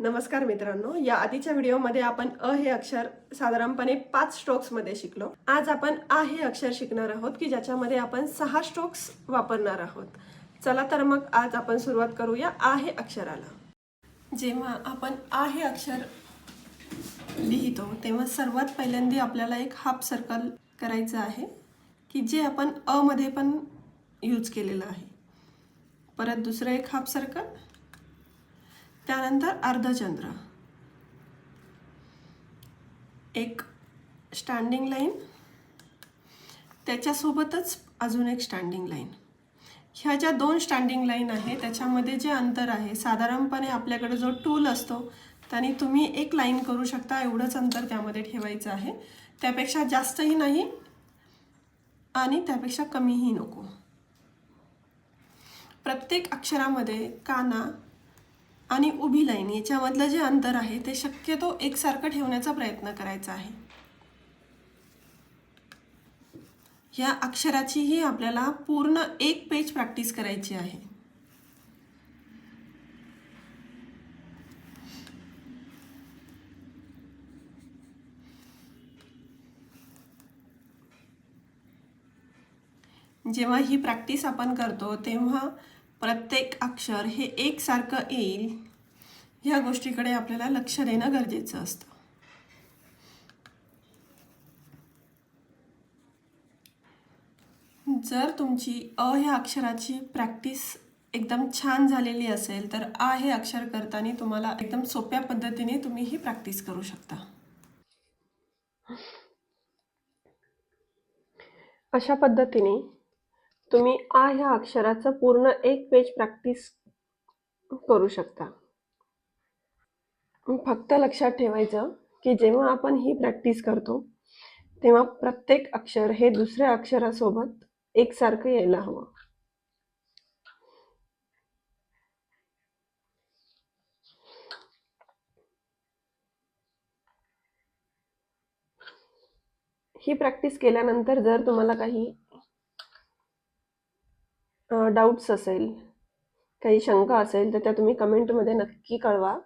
नमस्कार मित्रांनो. या आधीच्या व्हिडिओमध्ये आपण अ हे अक्षर साधारणपणे पाच स्ट्रोक्समध्ये शिकलो. आज आपण आ हे अक्षर शिकणार आहोत की ज्याच्यामध्ये आपण सहा स्ट्रोक्स वापरणार आहोत. चला तर मग आज आपण सुरुवात करूया आ हे अक्षराला. जेव्हा आपण आ हे अक्षर लिहितो तेव्हा सर्वात पहिल्यांदा आपल्याला एक हाफ सर्कल करायचं आहे की जे आपण अमध्ये पण यूज केलेलं आहे. परत दुसरं एक हाफ सर्कल त्यानंतर अर्धचंद्र. एक स्टँडिंग लाईन त्याच्यासोबतच अजून एक स्टँडिंग लाईन ह्या ज्या दोन स्टँडिंग लाईन आहे त्याच्यामध्ये जे अंतर आहे साधारणपणे आपल्याकडे जो टूल असतो त्याने तुम्ही एक लाईन करू शकता एवढंच अंतर त्यामध्ये ठेवायचं आहे. त्यापेक्षा जास्तही नाही आणि त्यापेक्षा कमीही नको. प्रत्येक अक्षरामध्ये काना आणि उभी लाईन याच्यामधलं जे अंतर आहे ते शक्यतो एकसारखं ठेवण्याचा प्रयत्न करायचा आहे. या अक्षराचीही आपल्याला पूर्ण एक पेज प्रॅक्टिस करायची आहे. जेव्हा ही प्रॅक्टिस आपण करतो तेव्हा प्रत्येक अक्षर हे एकसारखं येईल ह्या गोष्टीकडे आपल्याला लक्ष देणं गरजेचं असतं. जर तुमची अ ह्या अक्षराची प्रॅक्टिस एकदम छान झालेली असेल तर आ हे अक्षर करताना तुम्हाला एकदम सोप्या पद्धतीने तुम्ही ही प्रॅक्टिस करू शकता. अशा पद्धतीने तुम्ही आ ह्या अक्षराचं पूर्ण एक पेज प्रॅक्टिस करू शकता. फक्त लक्षात ठेवायचं की जेव्हा आपण ही प्रॅक्टिस करतो तेव्हा प्रत्येक अक्षर हे दुसऱ्या अक्षरासोबत एकसारखं यायला हवं. ही प्रॅक्टिस केल्यानंतर जर तुम्हाला काही डाऊट्स असेल काही शंका असेल तर त्या तुम्ही कमेंटमध्ये नक्की कळवा.